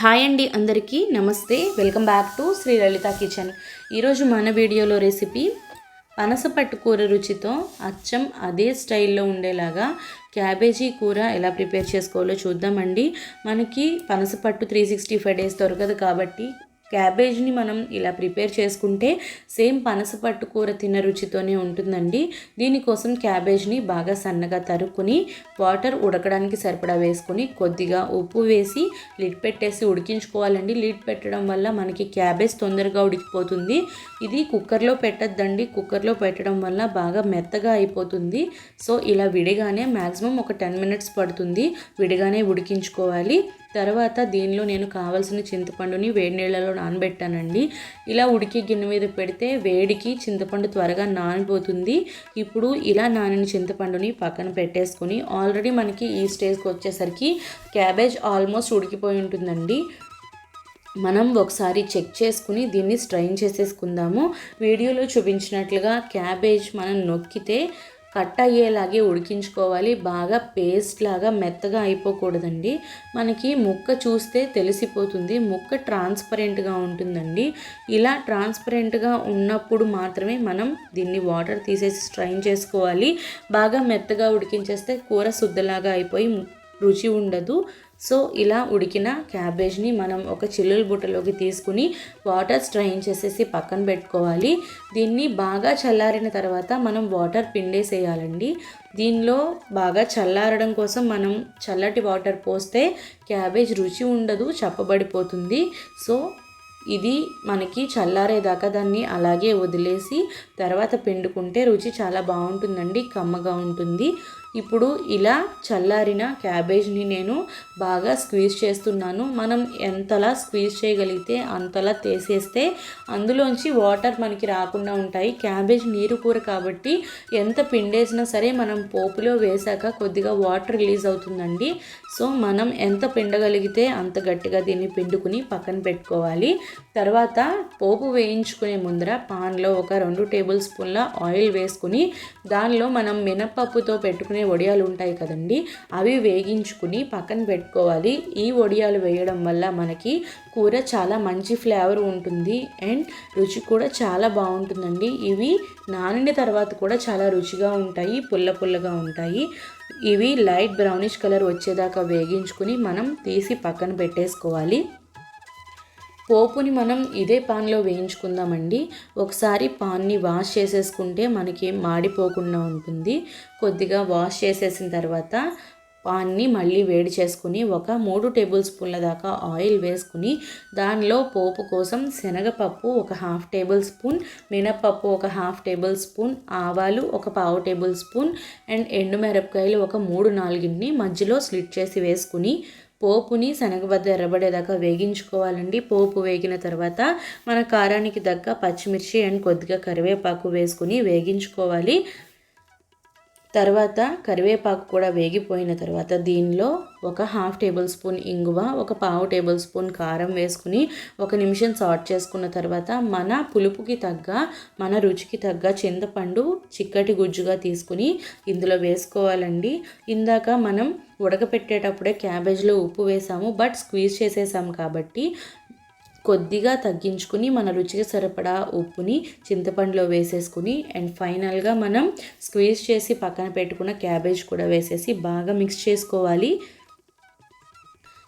Hi అండి అందరికీ నమస్తే. Welcome back to Shri Lalitha kitchen. ఈరోజు మన వీడియోలో రెసిపీ పనసపట్టు కూర రుచితో అచ్చం అదే స్టైల్లో ఉండేలాగా క్యాబేజీ కూర ఎలా ప్రిపేర్ చేసుకోవాలో చూద్దామండి. మనకి పనసపట్టు త్రీ సిక్స్టీ ఫైవ్ డేస్ దొరకదు కాబట్టి క్యాబేజ్ని మనం ఇలా ప్రిపేర్ చేసుకుంటే సేమ్ పనసపట్టు కూర తిన్న రుచితోనే ఉంటుందండి. దీనికోసం క్యాబేజ్ని బాగా సన్నగా తరుక్కుని వాటర్ ఉడకడానికి సరిపడా వేసుకుని కొద్దిగా ఉప్పు వేసి లిడ్ పెట్టేసి ఉడికించుకోవాలండి. లిడ్ పెట్టడం వల్ల మనకి క్యాబేజ్ తొందరగా ఉడికిపోతుంది. ఇది కుక్కర్లో పెట్టద్దండి. కుక్కర్లో పెట్టడం వల్ల బాగా మెత్తగా అయిపోతుంది. సో ఇలా విడిగానే మ్యాక్సిమం ఒక టెన్ మినిట్స్ పడుతుంది. విడిగానే ఉడికించుకోవాలి. తర్వాత దీనిలో నేను కావాల్సిన చింతపండుని వేడి నీళ్ళలో నానబెట్టానండి. ఇలా ఉడికి గిన్నె మీద పెడితే వేడికి చింతపండు త్వరగా నానిపోతుంది. ఇప్పుడు ఇలా నానిన చింతపండుని పక్కన పెట్టేసుకొని ఆల్రెడీ మనకి ఈ స్టేజ్కి వచ్చేసరికి క్యాబేజ్ ఆల్మోస్ట్ ఉడికిపోయి ఉంటుందండి. మనం ఒకసారి చెక్ చేసుకుని దీన్ని స్ట్రైన్ చేసేసుకుందాము. వీడియోలో చూపించినట్లుగా క్యాబేజ్ మనం నొక్కితే కట్ అయ్యేలాగే ఉడికించుకోవాలి. బాగా పేస్ట్ లాగా మెత్తగా అయిపోకూడదండి. మనకి ముక్క చూస్తే తెలిసిపోతుంది. ముక్క ట్రాన్స్పరెంట్గా ఉంటుందండి. ఇలా ట్రాన్స్పరెంట్గా ఉన్నప్పుడు మాత్రమే మనం దీన్ని వాటర్ తీసేసి స్ట్రైన్ చేసుకోవాలి. బాగా మెత్తగా ఉడికించేస్తే కూర శుద్ధలాగా అయిపోయి రుచి ఉండదు. సో ఇలా ఉడికిన క్యాబేజ్ని మనం ఒక చిల్లుల బుట్టలోకి తీసుకుని వాటర్ స్ట్రైన్ చేసేసి పక్కన పెట్టుకోవాలి. దీన్ని బాగా చల్లారిన తర్వాత మనం వాటర్ పిండేసేయాలండి. దీనిలో బాగా చల్లారడం కోసం మనం చల్లటి వాటర్ పోస్తే క్యాబేజ్ రుచి ఉండదు చప్పబడిపోతుంది. సో ఇది మనకి చల్లారేదాకా దాన్ని అలాగే వదిలేసి తర్వాత పిండుకుంటే రుచి చాలా బాగుంటుందండి కమ్మగా ఉంటుంది. ఇప్పుడు ఇలా చల్లారిన క్యాబేజ్ని నేను బాగా స్క్వీజ్ చేస్తున్నాను. మనం ఎంతలా స్క్వీజ్ చేయగలిగితే అంతలా తీసేస్తే అందులోంచి వాటర్ మనకి రాకుండా ఉంటాయి. క్యాబేజ్ నీరు కూర కాబట్టి ఎంత పిండేసినా సరే మనం పోపులో వేశాక కొద్దిగా వాటర్ రిలీజ్ అవుతుందండి. సో మనం ఎంత పిండగలిగితే అంత గట్టిగా దీన్ని పిండుకుని పక్కన పెట్టుకోవాలి. తర్వాత పోపు వేయించుకునే ముందర పాన్లో ఒక రెండు టేబుల్ స్పూన్ల ఆయిల్ వేసుకుని దానిలో మనం మినపప్పుతో పెట్టుకునే వడియాలు ఉంటాయి కదండి అవి వేగించుకుని పక్కన పెట్టుకోవాలి. ఈ వడియాలు వేయడం వల్ల మనకి కూర చాలా మంచి ఫ్లేవర్ ఉంటుంది అండ్ రుచి కూడా చాలా బాగుంటుందండి. ఇవి నానిన తర్వాత కూడా చాలా రుచిగా ఉంటాయి పుల్ల పుల్లగా ఉంటాయి. ఇవి లైట్ బ్రౌనిష్ కలర్ వచ్చేదాకా వేగించుకుని మనం తీసి పక్కన పెట్టేసుకోవాలి. పోపుని మనం ఇదే పాన్లో వేయించుకుందామండి. ఒకసారి పాన్ని వాష్ చేసేసుకుంటే మనకి మాడిపోకుండా ఉంటుంది. కొద్దిగా వాష్ చేసేసిన తర్వాత పాన్ని మళ్ళీ వేడి చేసుకుని ఒక మూడు టేబుల్ స్పూన్ల దాకా ఆయిల్ వేసుకుని దానిలో పోపు కోసం శనగపప్పు ఒక హాఫ్ టేబుల్ స్పూన్ మినప్పప్పు ఒక హాఫ్ టేబుల్ స్పూన్ ఆవాలు ఒక పావు టేబుల్ స్పూన్ అండ్ ఎండుమిరపకాయలు ఒక మూడు నాలుగింటిని మధ్యలో స్లిట్ చేసి వేసుకుని పోపుని శనగబద్ద ఎర్రబడేదాకా వేగించుకోవాలండి. పోపు వేగిన తర్వాత మన కారానికి తగ్గ పచ్చిమిర్చి అండ్ కొద్దిగా కరివేపాకు వేసుకుని వేగించుకోవాలి. తర్వాత కరివేపాకు కూడా వేగిపోయిన తర్వాత దీనిలో ఒక హాఫ్ టేబుల్ స్పూన్ ఇంగువ ఒక పావు టేబుల్ స్పూన్ కారం వేసుకుని ఒక నిమిషం సాట్ చేసుకున్న తర్వాత మన పులుపుకి తగ్గ మన రుచికి తగ్గ చింతపండు చిక్కటి గుజ్జుగా తీసుకుని ఇందులో వేసుకోవాలండి. ఇందాక మనం ఉడకపెట్టేటప్పుడే క్యాబేజ్లో ఉప్పు వేసాము బట్ స్క్వీజ్ చేసేసాం కాబట్టి కొద్దిగా తగ్గించుకుని మన రుచికి సరిపడా ఉప్పుని చింతపండులో వేసేసుకుని అండ్ ఫైనల్గా మనం స్క్వీజ్ చేసి పక్కన పెట్టుకున్న క్యాబేజ్ కూడా వేసేసి బాగా మిక్స్ చేసుకోవాలి.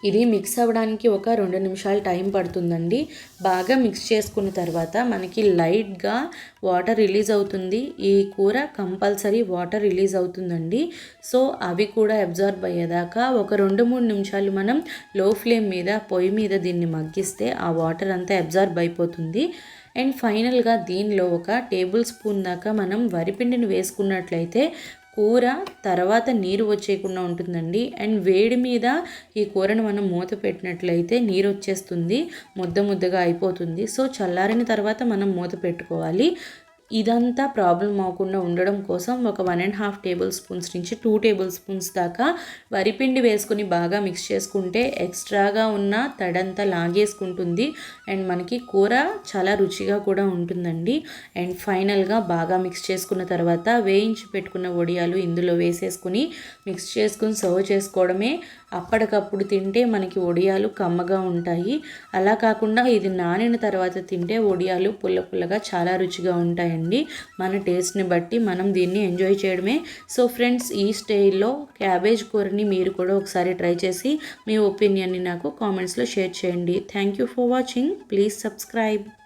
ఇది మిక్స్ అవ్వడానికి ఒక రెండు నిమిషాలు టైం పడుతుందండి. బాగా మిక్స్ చేసుకున్న తర్వాత మనకి లైట్గా వాటర్ రిలీజ్ అవుతుంది. ఈ కూర కంపల్సరీ వాటర్ రిలీజ్ అవుతుందండి. సో అవి కూడా అబ్జార్బ్ అయ్యేదాకా ఒక రెండు మూడు నిమిషాలు మనం లో ఫ్లేమ్ మీద పొయ్యి మీద దీన్ని మగ్గిస్తే ఆ వాటర్ అంతా అబ్జార్బ్ అయిపోతుంది. అండ్ ఫైనల్గా దీనిలో ఒక టేబుల్ స్పూన్ దాకా మనం వరిపిండిని వేసుకున్నట్లయితే కూర తర్వాత నీరు వచ్చేయకుండా ఉంటుందండి. అండ్ వేడి మీద ఈ కూరను మనం మూత పెట్టినట్లయితే నీరు వచ్చేస్తుంది. ముద్ద ముద్దగా అయిపోతుంది. సో చల్లారిన తర్వాత మనం మూత పెట్టుకోవాలి. ఇదంతా ప్రాబ్లం అవ్వకుండా ఉండడం కోసం ఒక one and half tablespoons నుంచి టూ టేబుల్ స్పూన్స్ దాకా వరిపిండి వేసుకొని బాగా మిక్స్ చేసుకుంటే ఎక్స్ట్రాగా ఉన్న తడంతా లాగేసుకుంటుంది. అండ్ మనకి కూర చాలా రుచిగా కూడా ఉంటుందండి. అండ్ ఫైనల్గా బాగా మిక్స్ చేసుకున్న తర్వాత వేయించి పెట్టుకున్న వడియాలు ఇందులో వేసేసుకుని మిక్స్ చేసుకుని సర్వ్ చేసుకోవడమే అప్పటికప్పుడు తింటే మనకి వడియాలు కమ్మగా ఉంటాయి. అలా కాకుండా ఇది నానిన తర్వాత తింటే వడియాలు పుల్ల పుల్లగా చాలా రుచిగా ఉంటాయండి. మన టేస్ట్ని బట్టి మనం దీన్ని ఎంజాయ్ చేయడమే. సో ఫ్రెండ్స్ ఈ స్టైల్లో క్యాబేజ్ కూరని మీరు కూడా ఒకసారి ట్రై చేసి మీ ఒపీనియన్ని నాకు కామెంట్స్లో షేర్ చేయండి. Thank you for watching. Please subscribe.